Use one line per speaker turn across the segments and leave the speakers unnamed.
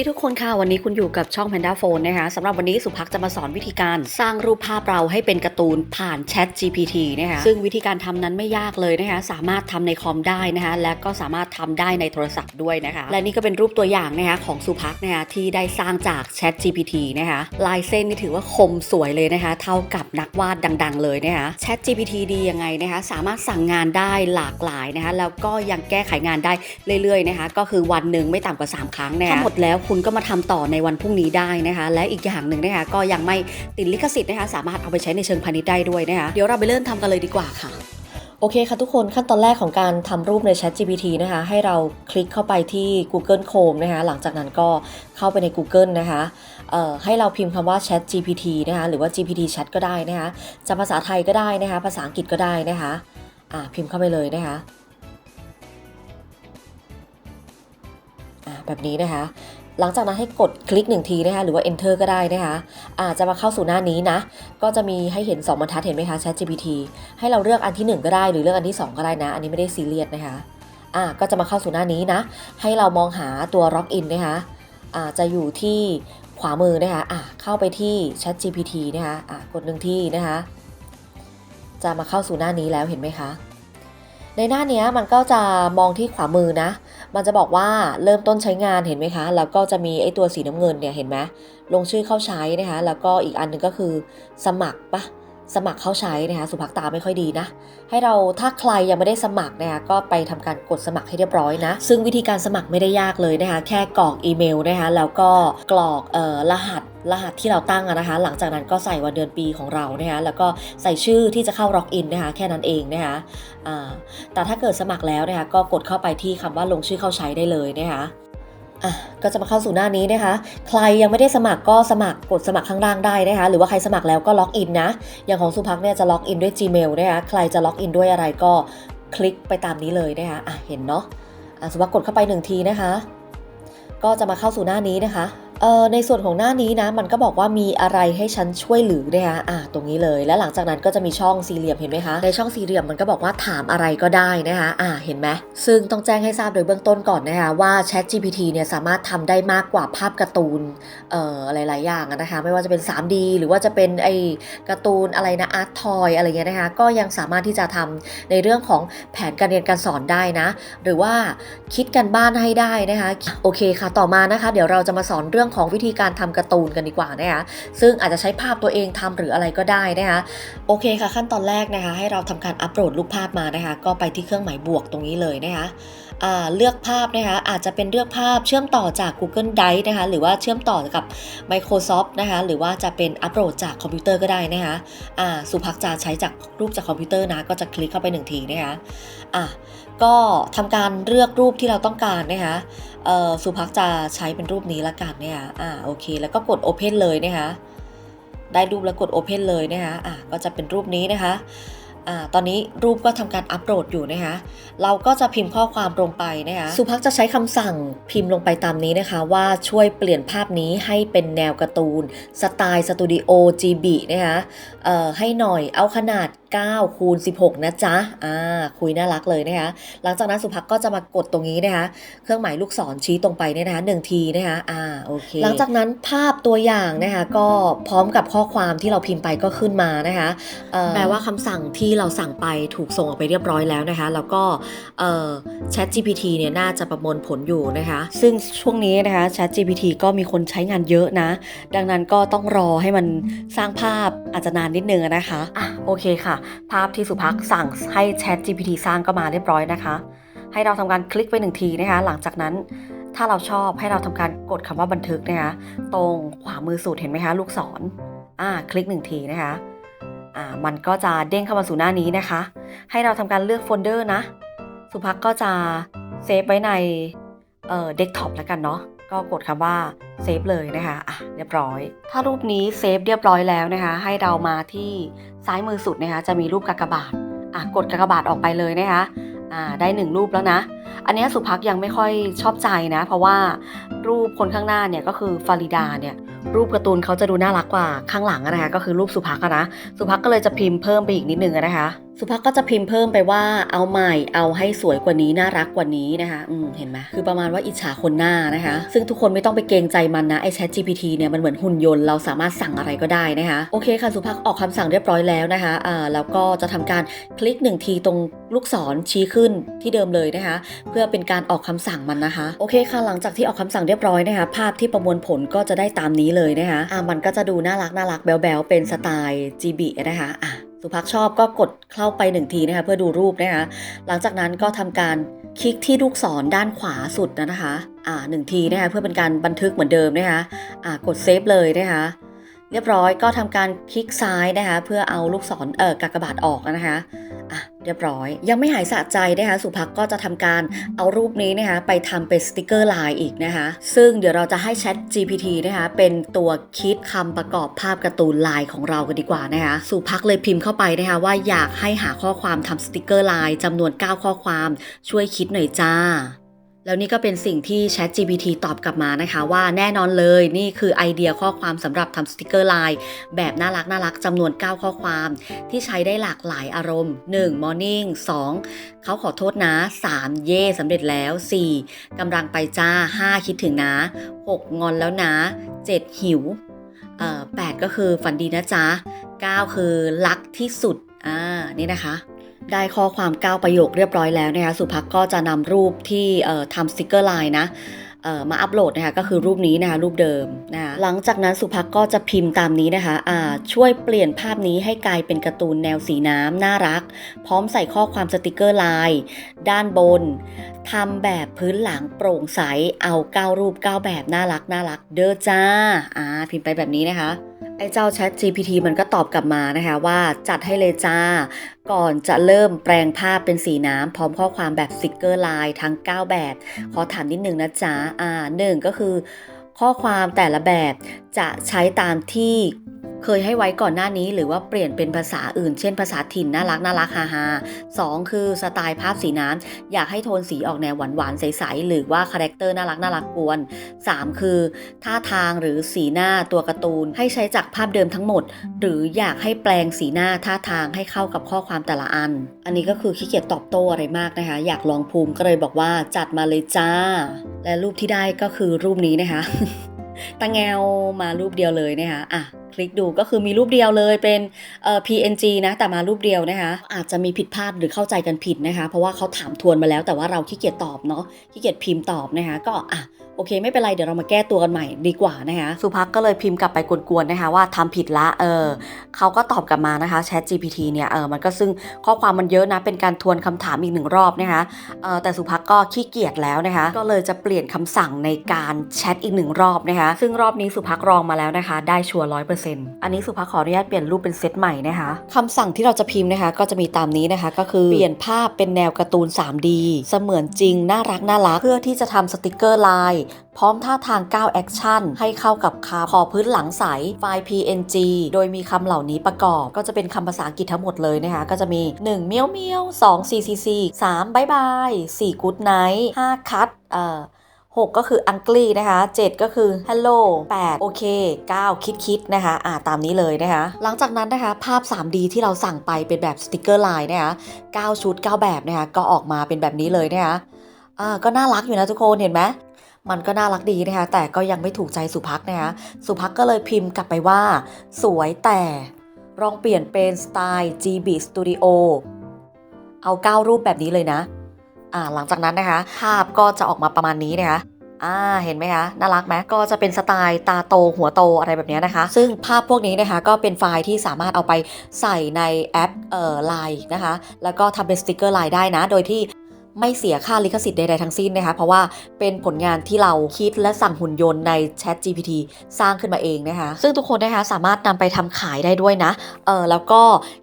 ดีทุกคนค่ะวันนี้คุณอยู่กับช่อง Panda Phone นะคะสำหรับวันนี้สุภักจะมาสอนวิธีการสร้างรูปภาพเราให้เป็นการ์ตูนผ่าน Chat GPT นะคะซึ่งวิธีการทำนั้นไม่ยากเลยนะคะสามารถทำในคอมได้นะคะและก็สามารถทำได้ในโทรศัพท์ด้วยนะคะและนี่ก็เป็นรูปตัวอย่างนะคะของสุภักนะคะที่ได้สร้างจาก Chat GPT นะคะลายเส้นนี่ถือว่าคมสวยเลยนะคะเท่ากับนักวาดดัง ๆ เลยนะคะ Chat GPT ดียังไงนะคะสามารถสั่งงานได้หลากหลายนะคะแล้วก็ยังแก้ไขงานได้เรื่อยๆนะคะก็คือวันหนึ่งไม่ต่ำกว่า 3 ครั้งนะคะถ้าหมดแล้วคุณก็มาทำต่อในวันพรุ่งนี้ได้นะคะ และอีกอย่างหนึ่งนะคะก็ยังไม่ติดลิขสิทธิ์นะคะ สามารถเอาไปใช้ในเชิงพาณิชย์ได้ด้วยนะคะ เดี๋ยวเราไปเริ่มทำกันเลยดีกว่าค่ะโอเคค่ะทุกคนขั้นตอนแรกของการทำรูปใน Chat GPT นะคะ ให้เราคลิกเข้าไปที่ Google Chrome นะคะ หลังจากนั้นก็เข้าไปใน Google นะคะให้เราพิมพ์คำว่า Chat GPT นะคะ หรือว่า GPT Chat ก็ได้นะคะจะภาษาไทยก็ได้นะคะ ภาษาอังกฤษก็ได้นะคะ อ่าพิมพ์เข้าไปเลยนะคะ แบบนี้นะคะ หลังจากนั้นให้กดคลิกหนึ่งทีนะคะหรือว่า enter ก็ได้นะคะอาจจะมาเข้าสู่หน้านี้นะ ก็จะมีให้เห็น 2บรรทัดเห็นไหมคะ Chat GPT ให้เราเลือกอันที่ 1 ก็ได้หรือเลือกอันที่ 2 ก็ได้นะ อันนี้ไม่ได้ซีเรียสนะคะอ่าก็จะมาเข้าสู่หน้านี้นะ ให้เรามองหาตัว log in นะคะอ่าจะอยู่ที่ขวามือนะคะอ่าเข้าไปที่ Chat GPT นะคะอ่ากดหนึ่งที่นะคะ จะมาเข้าสู่หน้านี้แล้วเห็นไหมคะในหน้านี้มันก็จะมองที่ขวามือนะ มันจะบอกว่าเริ่มต้นใช้งานเห็นไหมคะ แล้วก็จะมีไอ้ตัวสีน้ำเงินเนี่ยเห็นไหมลงชื่อเข้าใช้นะคะ แล้วก็อีกอันหนึงก็คือสมัครปะ สมัครเข้าใช้นะคะสุภักตาไม่ค่อยดีนะ ให้เราถ้าใครยังไม่ได้สมัครนะคะก็ไปทำการกดสมัครให้เรียบร้อยนะ ซึ่งวิธีการสมัครไม่ได้ยากเลยนะคะแค่กรอกอีเมลนะคะแล้วก็กรอกเอ่อรหัสรหัสที่เราตั้งนะคะ หลังจากนั้นก็ใส่วันเดือนปีของเรานะคะแล้วก็ใส่ชื่อที่จะเข้าล็อกอินนะคะแค่นั้นเองนะคะแต่ถ้าเกิดสมัครแล้วนะคะก็กดเข้าไปที่คำว่าลงชื่อเข้าใช้ได้เลยนะคะ อะก็จะมาเข้าสู่หน้านี้นะคะ ใครยังไม่ได้สมัครก็สมัครกดสมัครข้างล่างได้นะคะ หรือว่าใครสมัครแล้วก็ล็อกอินนะ อย่างของสุพักเนี่ยจะล็อกอินด้วย Gmail นะคะ ใครจะล็อกอินด้วยอะไรก็คลิกไปตามนี้เลยนะคะ อะเห็นเนาะ อะสุพักกดเข้าไปหนึ่งทีนะคะ ก็จะมาเข้าสู่หน้านี้นะคะ เอ่อในส่วนของหน้านี้นะมันก็บอกว่ามีอะไรให้ฉันช่วยเหลือนะคะอะตรงนี้เลย และหลังจากนั้นก็จะมีช่องสี่เหลี่ยมเห็นไหมคะในช่องสี่เหลี่ยมมันก็บอกว่าถามอะไรก็ได้นะคะอะเห็นไหมซึ่งต้องแจ้งให้ทราบโดยเบื้องต้นก่อนนะคะว่า Chat GPT เนี่ยสามารถทำได้มากกว่าภาพการ์ตูนเอ่อหลายๆอย่างนะคะไม่ว่าจะเป็น 3D หรือว่าจะเป็นไอ้การ์ตูนอะไรนะอาร์ตทอยอะไรเงี้ยนะคะก็ยังสามารถที่จะทำในเรื่องของแผนการเรียนการสอนได้นะ หรือว่าคิดกันบ้านให้ได้นะคะโอเคค่ะต่อมานะคะ เดี๋ยวเราจะมาสอนเรื่องของวิธีการทำการ์ตูนกันดีกว่านะคะซึ่งอาจจะใช้ภาพตัวเองทำหรืออะไรก็ได้นะคะโอเคค่ะ ขั้นตอนแรกนะคะ ให้เราทำการอัปโหลดรูปภาพมานะคะ ก็ไปที่เครื่องหมายบวกตรงนี้เลยนะคะเลือกภาพนะคะอาจจะเป็นเลือกภาพเชื่อมต่อจาก Google Drive นะคะหรือว่าเชื่อมต่อกับ Microsoft นะคะหรือว่าจะเป็นอัปโหลดจากคอมพิวเตอร์ก็ได้นะคะสุภักจะใช้จากรูปจากคอมพิวเตอร์นะก็จะคลิกเข้าไปหนึ่งทีนะคะะ ก็ทำการเลือกรูปที่เราต้องการนะคะเอ่อสุภักจะใช้เป็นรูปนี้ละกันเนี่ยค่ะอ่าโอเค แล้วก็กด Open เลยนะคะได้รูปแล้วกด Open เลยนะคะอ่าก็จะเป็นรูปนี้นะคะอ่าตอนนี้รูปก็ทำการอัปโหลดอยู่นะคะเราก็จะพิมพ์ข้อความลงไปนะคะสุภักจะใช้คำสั่งพิมพ์ลงไปตามนี้นะคะ ว่าช่วยเปลี่ยนภาพนี้ให้เป็นแนวการ์ตูน สไตล์สตูดิโอ GB นะคะเอ่อให้หน่อยเอาขนาด 9 คูณ 16 นะจ๊ะ อ่า คุยน่ารักเลยนะคะ หลังจากนั้นสุภักก็จะมากดตรงนี้นะคะ เครื่องหมายลูกศรชี้ตรงไปเนี่ยนะคะหนึ่งทีนะคะ อ่า โอเค หลังจากนั้นภาพตัวอย่างนะคะก็พร้อมกับข้อความที่เราพิมพ์ไปก็ขึ้นมานะคะแปลว่าคำสั่งที่เราสั่งไปถูกส่งออกไปเรียบร้อยแล้วนะคะ แล้วก็ เอ่อ Chat GPT เนี่ยน่าจะประมวลผลอยู่นะคะ ซึ่งช่วงนี้นะคะ Chat GPT ก็มีคนใช้งานเยอะนะ ดังนั้นก็ต้องรอให้มันสร้างภาพอาจจะนานนิดนึงนะคะอะ โอเคค่ะ ภาพที่สุภักสั่งให้ Chat GPT สร้างก็มาเรียบร้อยนะคะ ให้เราทำการคลิกไปหนึ่งทีนะคะ หลังจากนั้นถ้าเราชอบให้เราทำการกดคำว่าบันทึกนะคะ ตรงขวามือสุดเห็นไหมคะ ลูกศรอ่าคลิกหนึ่งทีนะคะอ่ามันก็จะเด้งเข้ามาสู่หน้านี้นะคะ ให้เราทำการเลือกโฟลเดอร์นะ สุภักก็จะเซฟไว้ในเอ่อเดสก์ท็อปแล้วกันเนาะก็กดคำว่า เซฟเลยนะคะอะเรียบร้อย ถ้ารูปนี้เซฟเรียบร้อยแล้วนะคะ ให้เรามาที่ซ้ายมือสุดนะคะจะมีรูปกากบาทอะกดกากบาทออกไปเลยนะคะอ่าได้หนึ่งรูปแล้วนะ อันนี้สุภักยังไม่ค่อยชอบใจนะ เพราะว่ารูปคนข้างหน้าเนี่ยก็คือฟาริดาเนี่ยรูปการ์ตูนเขาจะดูน่ารักกว่าข้างหลังนะคะก็คือรูปสุภักนะ สุภักก็เลยจะพิมพ์เพิ่มไปอีกนิดนึงนะคะ สุภักก็จะพิมพ์เพิ่มไปว่าเอาใหม่เอาให้สวยกว่านี้น่ารักกว่านี้นะคะอืมเห็นไหมคือประมาณว่าอิจฉาคนหน้านะคะ ซึ่งทุกคนไม่ต้องไปเกรงใจมันนะไอ้ Chat GPT เนี่ยมันเหมือนหุ่นยนต์เราสามารถสั่งอะไรก็ได้นะคะโอเคค่ะสุภักออกคำสั่งเรียบร้อยแล้วนะคะอ่าแล้วก็จะทำการคลิกหนึ่งทีตรงลูกศรชี้ขึ้นที่เดิมเลยนะคะ เพื่อเป็นการออกคำสั่งมันนะคะ โอเคค่ะหลังจากที่ออกคำสั่งเรียบร้อยนะคะ ภาพที่ประมวลผลก็จะได้ตามนี้เลยนะคะอ่ามันก็จะดูน่ารักน่ารักแบ๊วๆเป็นสไตล์ GB นะคะอะ สุภักชอบก็กดเข้าไปหนึ่งทีนะคะเพื่อดูรูปนะคะหลังจากนั้นก็ทำการคลิกที่ลูกศรด้านขวาสุดนะคะอ่าหนึ่งทีนะคะเพื่อเป็นการบันทึกเหมือนเดิมนะคะอ่ากดเซฟเลยนะคะ เรียบร้อยก็ทำการคลิกซ้ายนะคะ เพื่อเอาลูกศรเอ่อกากบาทออกนะคะอะเรียบร้อย ยังไม่หายสะใจนะคะ สุภักก็จะทำการเอารูปนี้นะคะ ไปทำเป็นสติกเกอร์ไลน์อีกนะคะ ซึ่งเดี๋ยวเราจะให้ Chat GPT นะคะ เป็นตัวคิดคำประกอบภาพการ์ตูนลายของเรากันดีกว่านะคะ สุภักเลยพิมพ์เข้าไปนะคะ ว่าอยากให้หาข้อความทำสติกเกอร์ไลน์จำนวน 9 ข้อความช่วยคิดหน่อยจ้า แล้วนี่ก็เป็นสิ่งที่ Chat GPT ตอบกลับมานะคะ ว่าแน่นอนเลยนี่คือไอเดียข้อความสำหรับทำสติกเกอร์ไลน์แบบน่ารักน่ารักจำนวน 9 ข้อความ ที่ใช้ได้หลากหลายอารมณ์ 1. Morning 2. เขาขอโทษนะ 3. เย่สำเร็จแล้ว 4. กำลังไปจ้า 5. คิดถึงนะ 6. งอนแล้วนะ 7. หิวเอ่อ8ก็คือฝันดีนะจ๊ะ 9 คือรักที่สุดอ่านี่นะคะ ได้ข้อความ 9 ประโยคเรียบร้อยแล้วนะคะสุภักก็จะนำรูปที่ทำสติกเกอร์ไลน์นะมาอัปโหลดนะคะก็คือรูปนี้นะคะรูปเดิมนะคะหลังจากนั้นสุภักก็จะพิมพ์ตามนี้นะคะอ่าช่วยเปลี่ยนภาพนี้ให้กลายเป็นการ์ตูนแนวสีน้ำน่ารัก พร้อมใส่ข้อความสติกเกอร์ไลน์ด้านบนทำแบบพื้นหลังโปร่งใสเอา 9 รูป 9 แบบน่ารักน่ารักเด้อจ้าอ่าพิมพ์ไปแบบนี้นะคะ ไอ้เจ้า Chat GPT มันก็ตอบกลับมานะคะว่าจัดให้เลยจ้า ก่อนจะเริ่มแปลงภาพเป็นสีน้ำพร้อมข้อความแบบสติกเกอร์ลายทั้ง 9 แบบ ขอถามนิดนึงนะจ๊ะอ่าหนึ่งก็คือ ข้อความแต่ละแบบจะใช้ตามที่ เคยให้ไว้ก่อนหน้านี้หรือว่าเปลี่ยนเป็นภาษาอื่น เช่นภาษาถิ่นน่ารักน่ารักฮาฮาสองคือสไตล์ภาพสีน้ำอยากให้โทนสีออกแนวหวานหวานๆใสๆหรือว่าคาแรคเตอร์น่ารักน่ารักกวน 3 คือ ท่าทางหรือสีหน้าตัวการ์ตูนให้ใช้จากภาพเดิมทั้งหมด หรืออยากให้แปลงสีหน้าท่าทางให้เข้ากับข้อความแต่ละอัน อันนี้ก็คือขี้เกียจตอบโต้อะไรมากนะคะ อยากลองภูมิก็เลยบอกว่าจัดมาเลยจ้า และรูปที่ได้ก็คือรูปนี้นะคะตาแงวมารูปเดียวเลยนะคะอะ คลิกดูก็คือมีรูปเดียวเลยเป็นเอ่อ PNG นะแต่มารูปเดียวนะคะ อาจจะมีผิดพลาดหรือเข้าใจกันผิดนะคะ เพราะว่าเขาถามทวนมาแล้วแต่ว่าเราขี้เกียจตอบเนาะขี้เกียจพิมพ์ตอบนะคะ ก็อะโอเค ไม่เป็นไรเดี๋ยวเรามาแก้ตัวกันใหม่ดีกว่านะคะ สุภักก็เลยพิมพ์กลับไปกวนๆนะคะ ว่าทำผิดละเออเขาก็ตอบกลับมานะคะ Chat GPT เนี่ยเออมันก็ซึ่งข้อความมันเยอะนะเป็นการทวนคำถามอีกหนึ่งรอบนะคะเออแต่สุภักก็ขี้เกียจแล้วนะคะ ก็เลยจะเปลี่ยนคำสั่งในการแชทอีกหนึ่งรอบนะคะ ซึ่งรอบนี้สุภักลองมาแล้วนะคะ ได้ชัวร์ร้อยเปอร์เซ็นต์อันนี้สุภักขออนุญาตเปลี่ยนรูปเป็นเซตใหม่นะคะคำสั่งที่เราจะพิมพ์นะคะ ก็จะมีตามนี้นะคะ ก็คือเปลี่ยนภาพเป็นแนวการ์ตูน 3D เสมือนจริงน่ารักน่ารักเพื่อที่จะทำสติกเกอร์ลายพร้อมท่าทาง9แอคชั่นให้เข้ากับคำขอพื้นหลังใสไฟล์ PNG โดยมีคำเหล่านี้ประกอบ ก็จะเป็นคำภาษาอังกฤษทั้งหมดเลยนะคะ ก็จะมี 1 เมียวเมียว2 CCC 3บายบาย4 Good Night 5คัตเอ่อ 6 ก็คืออังกฤษนะคะ 7 ก็คือ hello 8 โอเค 9 คิดคิดนะคะ อ่าตามนี้เลยนะคะ หลังจากนั้นนะคะภาพ 3D ที่เราสั่งไปเป็นแบบสติกเกอร์ไลน์นะคะ9ชุด 9 แบบนะคะก็ออกมาเป็นแบบนี้เลยนะคะอ่าก็น่ารักอยู่นะทุกคนเห็นไหมมันก็น่ารักดีนะคะ แต่ก็ยังไม่ถูกใจสุพักนะคะสุพักก็เลยพิมพ์กลับไปว่า สวยแต่ลองเปลี่ยนเป็นสไตล์ GB Studio เอา 9 รูปแบบนี้เลยนะ อ่าหลังจากนั้นนะคะ ภาพก็จะออกมาประมาณนี้นะคะอ่าเห็นไหมคะน่ารักไหมก็จะเป็นสไตล์ตาโตหัวโตอะไรแบบนี้นะคะ ซึ่งภาพพวกนี้นะคะก็เป็นไฟล์ที่สามารถเอาไปใส่ในแอปเอ่อไลน์นะคะ แล้วก็ทำเป็นสติกเกอร์ไลน์ได้นะ โดยที่ ไม่เสียค่าลิขสิทธิ์ใดๆทั้งสิ้นนะคะ เพราะว่าเป็นผลงานที่เราคิดและสั่งหุ่นยนต์ใน Chat GPT สร้างขึ้นมาเองนะคะ ซึ่งทุกคนนะคะสามารถนำไปทำขายได้ด้วยนะ เออแล้วก็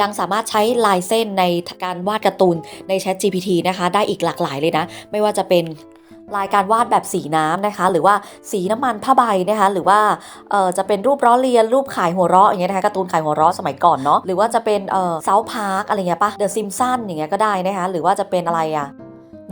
ยังสามารถใช้ลายเส้นในการวาดการ์ตูนใน Chat GPT นะคะ ได้อีกหลากหลายเลยนะ ไม่ว่าจะเป็นลายการวาดแบบสีน้ำนะคะ หรือว่าสีน้ำมันผ้าใบนะคะ หรือว่าเออจะเป็นรูปล้อเลียนรูปขายหัวเราะอย่างเงี้ยนะคะการ์ตูนขายหัวเราะสมัยก่อนเนาะหรือว่าจะเป็นเออเซาพาร์กอะไรเงี้ยปะเดอะซิมสันอย่างเงี้ยก็ได้นะคะ หรือว่าจะเป็นอะไรอะ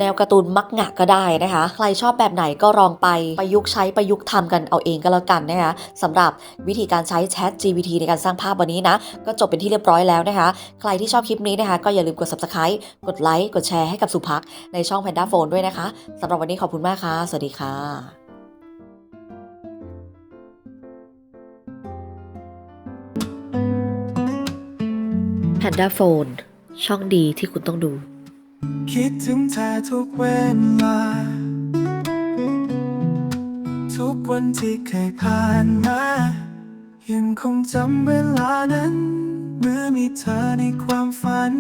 แนวการ์ตูนมักงะก็ได้นะคะ ใครชอบแบบไหนก็ลองไปประยุกต์ใช้ประยุกต์ทำกันเอาเองก็แล้วกันนะคะสำหรับวิธีการใช้ Chat GPT ในการสร้างภาพวันนี้นะ ก็จบเป็นที่เรียบร้อยแล้วนะคะ ใครที่ชอบคลิปนี้นะคะ ก็อย่าลืมกด subscribe กดไลค์กดแชร์ให้กับสุภักในช่อง Panda Phone ด้วยนะคะสำหรับวันนี้ขอบคุณมากค่ะ สวัสดีค่ะ Panda Phone ช่องดีที่คุณต้องดู
คิดถึงเธอทุกเวลา ทุกวันที่เคยผ่านมา ยังคงจำเวลานั้น เมื่อมีเธอในความฝัน